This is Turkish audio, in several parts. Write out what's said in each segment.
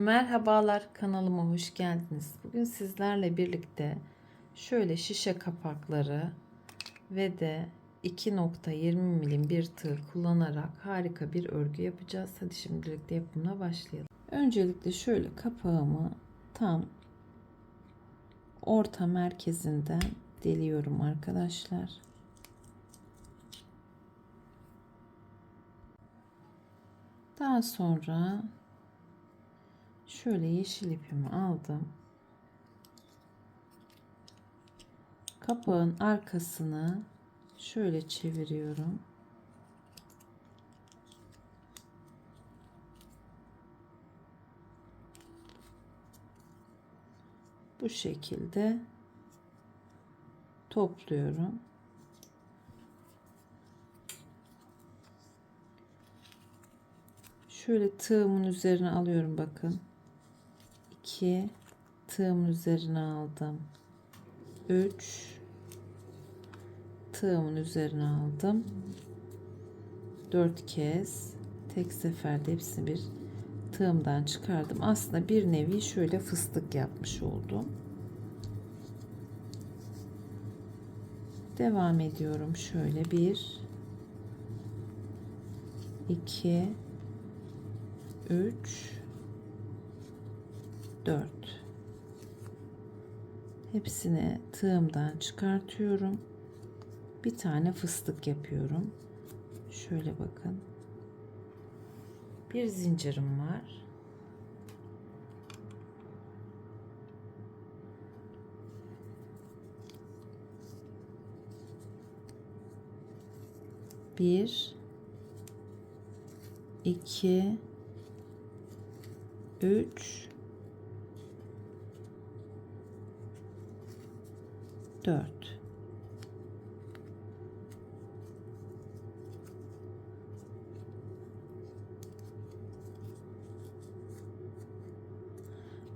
Merhabalar kanalıma hoş geldiniz. Bugün sizlerle birlikte şöyle şişe kapakları ve de 2.20 milim bir tığ kullanarak harika bir örgü yapacağız. Hadi şimdi birlikte yapımına başlayalım. Öncelikle şöyle kapağımı tam orta merkezinden deliyorum arkadaşlar. Daha sonra şöyle yeşil ipimi aldım. Kapağın arkasını şöyle çeviriyorum. Bu şekilde topluyorum. Şöyle tığımın üzerine alıyorum bakın. 2 tığımın üzerine aldım. 3 tığımın üzerine aldım. 4 kez tek seferde hepsini bir tığımdan çıkardım. Aslında bir nevi şöyle fıstık yapmış oldum. Devam ediyorum şöyle 1 2 3 4 hepsini tığımdan çıkartıyorum. Bir tane fıstık yapıyorum. Şöyle bakın. Bir zincirim var. Bir iki üç 4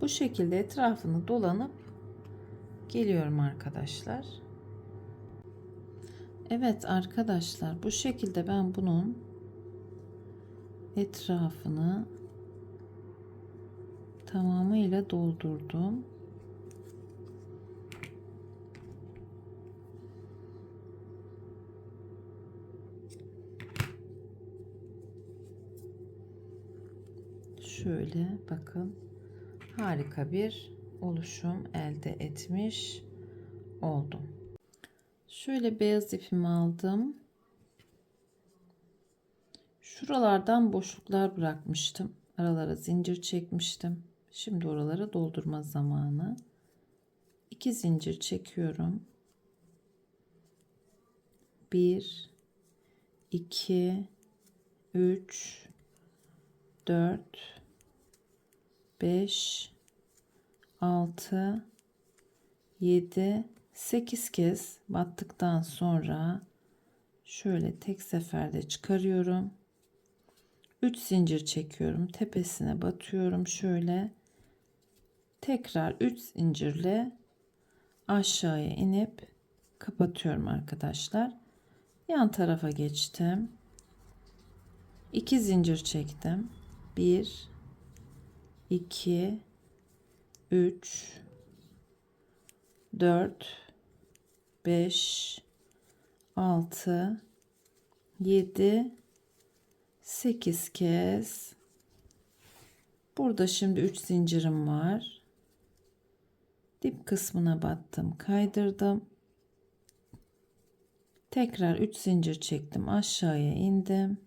Bu şekilde etrafını dolanıp geliyorum arkadaşlar. Evet arkadaşlar bu şekilde ben bunun etrafını tamamıyla doldurdum. Şöyle bakın harika bir oluşum elde etmiş oldum. Şöyle beyaz ipimi aldım. Şuralardan boşluklar bırakmıştım. Aralara zincir çekmiştim. Şimdi oraları doldurma zamanı. 2 zincir çekiyorum. 1 2 3 4 5 6 7 8 kez battıktan sonra şöyle tek seferde çıkarıyorum. 3 zincir çekiyorum. Tepesine batıyorum şöyle. Tekrar 3 zincirle aşağıya inip kapatıyorum arkadaşlar. Yan tarafa geçtim. 2 zincir çektim. 1 2 3 4 5 6 7 8 kez. Burada şimdi 3 zincirim var. Dip kısmına battım kaydırdım. Tekrar 3 zincir çektim aşağıya indim.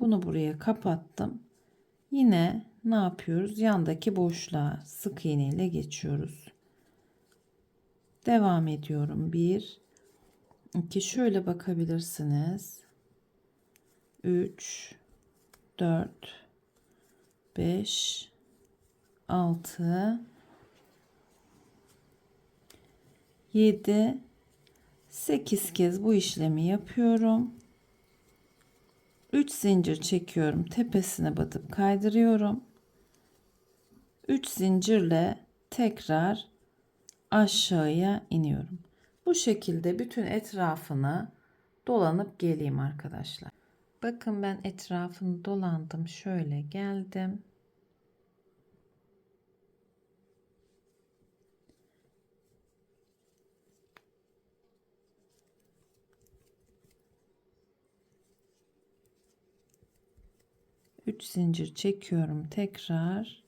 Bunu buraya kapattım yine ne yapıyoruz? Yandaki boşluğa sık iğne ile geçiyoruz. Devam ediyorum. 1 2 şöyle bakabilirsiniz. 3 4 5 6 7 8 kez bu işlemi yapıyorum. 3 zincir çekiyorum. Tepesine batıp kaydırıyorum. 3 zincirle tekrar aşağıya iniyorum. Bu şekilde bütün etrafını dolanıp geleyim arkadaşlar. Bakın ben etrafını dolandım. Şöyle geldim. 3 zincir çekiyorum tekrar.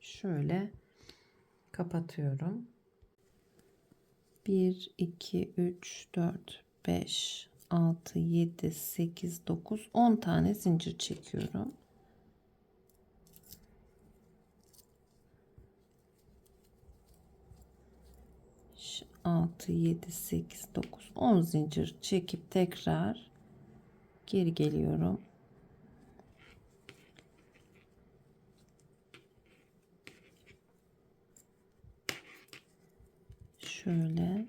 Şöyle kapatıyorum. 1 2 3 4 5 6 7 8 9 10 tane zincir çekiyorum. 6 7 8 9 10 zincir çekip tekrar geri geliyorum. Şöyle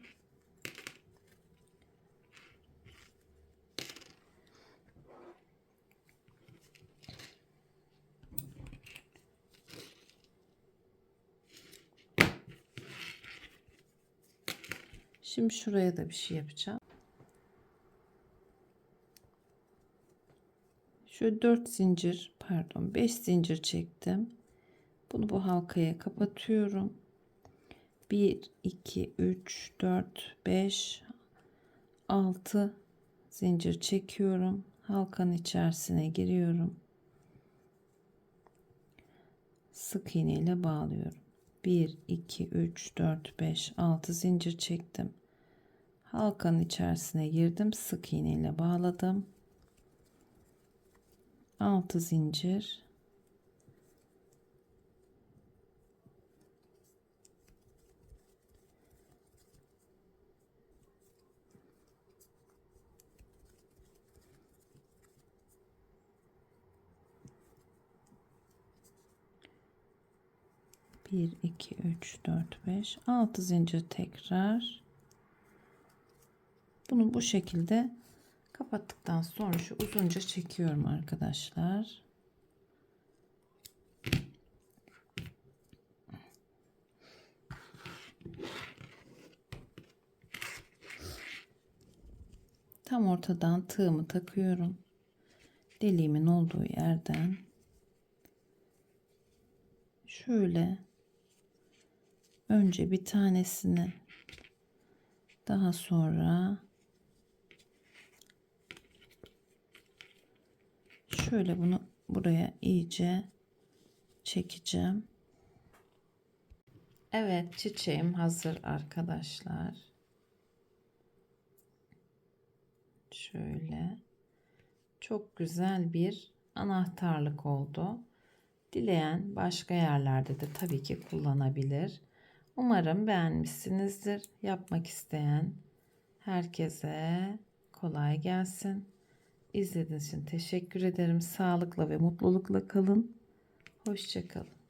Şimdi şuraya da bir şey yapacağım. Şöyle 4 zincir, pardon 5 zincir çektim. Bunu bu halkaya kapatıyorum. 1 2 3 4 5 6 zincir çekiyorum. Halkanın içerisine giriyorum. Sık iğne ile bağlıyorum. 1 2 3 4 5 6 zincir çektim. Halkanın içerisine girdim. Sık iğne ile bağladım. 6 zincir. Bir, iki, üç, dört, beş, altı zincir tekrar. Bunu bu şekilde kapattıktan sonra şu uzunca çekiyorum arkadaşlar. Tam ortadan tığımı takıyorum. Deliğimin olduğu yerden şöyle önce bir tanesini daha sonra şöyle bunu buraya iyice çekeceğim. Evet çiçeğim hazır arkadaşlar. Şöyle çok güzel bir anahtarlık oldu. Dileyen başka yerlerde de tabii ki kullanabilir. Umarım beğenmişsinizdir. Yapmak isteyen herkese kolay gelsin. İzlediğiniz için teşekkür ederim. Sağlıkla ve mutlulukla kalın. Hoşçakalın.